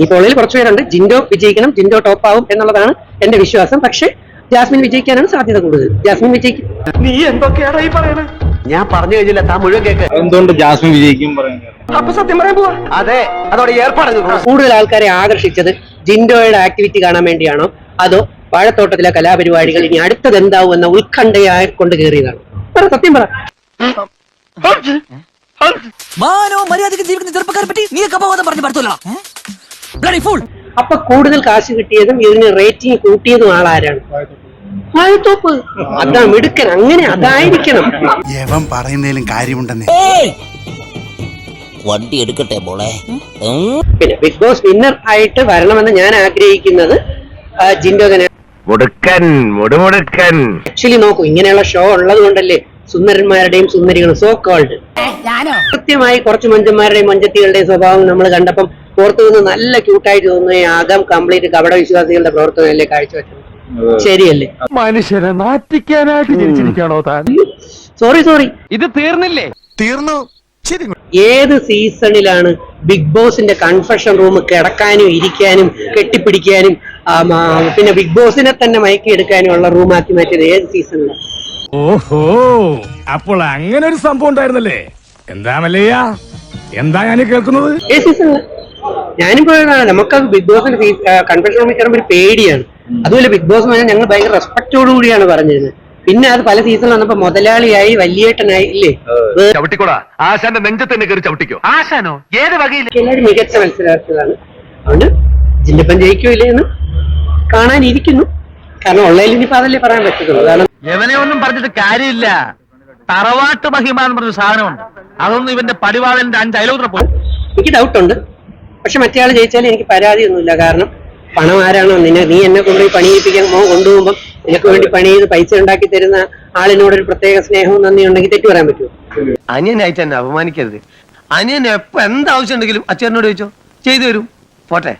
ഈ പോളിൽ കുറച്ച് പേരുണ്ട്. ജിൻഡോ വിജയിക്കണം ജിൻഡോ ടോപ്പ് ആവും എന്നുള്ളതാണ് എന്റെ വിശ്വാസം. പക്ഷേ ജാസ്മിൻ വിജയിക്കാനാണ് സാധ്യത കൂടുതൽ. ജാസ്മിൻ വിജയിക്കും. നീ എന്തൊക്കെയാണ് ഈ പറയുന്നത്? ഞാൻ പറഞ്ഞു കഴിഞ്ഞില്ല താ മുഴുവൻ കേക്ക്. എന്തുകൊണ്ട് ജാസ്മിൻ വിജയിക്കും അപ്പൊ സത്യം പറയാൻ പോവാ. അതെ അതോടെ ഏർപ്പാട് കൂടുതൽ ആൾക്കാരെ ആകർഷിച്ചത് ജിൻഡോയുടെ ആക്ടിവിറ്റി കാണാൻ വേണ്ടിയാണോ? അതോ വാഴത്തോട്ടത്തിലെ കലാപരിപാടികൾ ഇനി അടുത്തത് എന്താവും എന്ന ഉത്കണ്ഠയായി കൊണ്ട് കയറിയതാണ്? പറ സത്യം പറ. മാനോ മര്യാദയ്ക്ക് ജീവിക്കുന്ന ചെറുപ്പക്കാരെ പറ്റി നീ അപവാദം പറഞ്ഞു പറ്റൂല അപ്പൊ കൂടുതൽ കാശ് കിട്ടിയതും ഇതിന് റേറ്റിംഗ് കൂട്ടിയതും ആളാരാണ്? വാഴത്തോപ്പ് അതാ മിടുക്കൻ. അങ്ങനെ അതായിരിക്കണം. യവൻ പറയുന്നതിലും കാര്യമുണ്ടെന്നേ. വണ്ടി എടുക്കട്ടെ മോളെ. പിന്നെ ബിഗ് ബോസ് വിന്നർ ആയിട്ട് വരണമെന്ന് ഞാൻ ആഗ്രഹിക്കുന്നത് ആ, ജിൻഡോ തന്നെ. മുടുക്കൻ മുടുമുടുക്കൻ. ആക്ച്വലി നോക്കൂ ഇങ്ങനെയുള്ള ഷോ ഉള്ളത് കൊണ്ടല്ലേ സുന്ദരന്മാരുടെയും സുന്ദരികളും സോ കോൾഡ് കൃത്യമായി കുറച്ച് മഞ്ചന്മാരുടെയും മഞ്ചത്തികളുടെയും സ്വഭാവം നമ്മൾ കണ്ടപ്പം പുറത്തു നിന്ന് നല്ല ക്യൂട്ടായിട്ട് തോന്നുന്നു ആദം കംപ്ലീറ്റ് കപട വിശ്വാസികളുടെ പ്രവർത്തനമല്ലേ കാഴ്ചവെച്ചത്? ശരിയല്ലേ? മനുഷ്യരെ നാറ്റിക്കാനായിട്ട് ജനിച്ചിരിക്കാണോ താൻ? സോറി സോറി ഇത് തീർന്നില്ലേ? തീർന്നു. ഏത് സീസണിലാണ് ബിഗ് ബോസിന്റെ കൺഫെഷൻ റൂം കിടക്കാനും ഇരിക്കാനും കെട്ടിപ്പിടിക്കാനും പിന്നെ ബിഗ് ബോസിനെ തന്നെ മയക്കിയെടുക്കാനും ഉള്ള റൂമാക്കി മാറ്റിയത് ഏത് സീസണിലാണ്? ഓഹോ അപ്പോൾ അങ്ങനെ ഒരു സംഭവം ഉണ്ടായിരുന്നല്ലേ? എന്താ മല്ലയ്യ? എന്താ ഞാൻ കേൾക്കുന്നത്? ഏത് സീസണിൽ ഞാനും പോയതാണ് നമുക്ക് ബിഗ് ബോസിന്റെ കൺവെൻഷൻ റൂമിൽ കയറുമ്പോൾ ഒരു പേടിയാണ്. അതുപോലെ ബിഗ് ബോസ് പറഞ്ഞാൽ ഞങ്ങൾ ഭയങ്കര റെസ്പെക്റ്റോടു കൂടിയാണ് പറഞ്ഞിരുന്നത്. പിന്നെ അത് പല സീസണിൽ വന്നപ്പോ മുതലാളിയായി വലിയേട്ടനായി ഇല്ലേ? ചവിട്ടിക്കോടാ. ആശാന്റെ നെഞ്ചത്ത് തന്നെ കയറി ചവിട്ടിക്കോ? ആശാനോ? ഏത് വകയിൽ എല്ലാവരും മികച്ച മത്സരാർത്ഥികളാണ്. അതുകൊണ്ട് ജില്ലപ്പൻ ജയിക്കോ ഇല്ലേ എന്ന് കാണാനിരിക്കുന്നു. കാരണം ഉള്ളതിൽ ഇനിയിപ്പോ അതല്ലേ പറയാൻ പറ്റത്തുള്ളൂ. കാരണം ഇവനെ ഒന്നും പറഞ്ഞിട്ട് കാര്യമില്ല. തറവാട്ട് മഹിമ എന്ന് പറഞ്ഞ സാധനമുണ്ട്. അതൊന്നും ഇവന്റെ പടിവാളന്റെ അഞ്ച് അയലോത്ര പോയി. എനിക്ക് ഡൗട്ടുണ്ട് പക്ഷെ മറ്റേ ആൾ ജയിച്ചാലും എനിക്ക് പരാതിയൊന്നുമില്ല. കാരണം പണം ആരാണോ നിന്നെ നീ എന്നെ കൊണ്ടുപോയി പണിയിപ്പിക്കാൻ മോ കൊണ്ടുപോകുമ്പോൾ നിനക്ക് വേണ്ടി പണി ചെയ്ത് പൈസ ഉണ്ടാക്കി തരുന്ന ആളിനോട് ഒരു പ്രത്യേക സ്നേഹവും നന്ദി ഉണ്ടെങ്കിൽ തെറ്റു പറയാൻ പറ്റുമോ? അനിയനായിട്ട് എന്നെ അപമാനിക്കരുത്. അനിയൻ എപ്പോ എന്താവശ്യം ഉണ്ടെങ്കിലും അച്ഛനോട് ചോദിച്ചോ. ചെയ്തു തരും. പോട്ടെ.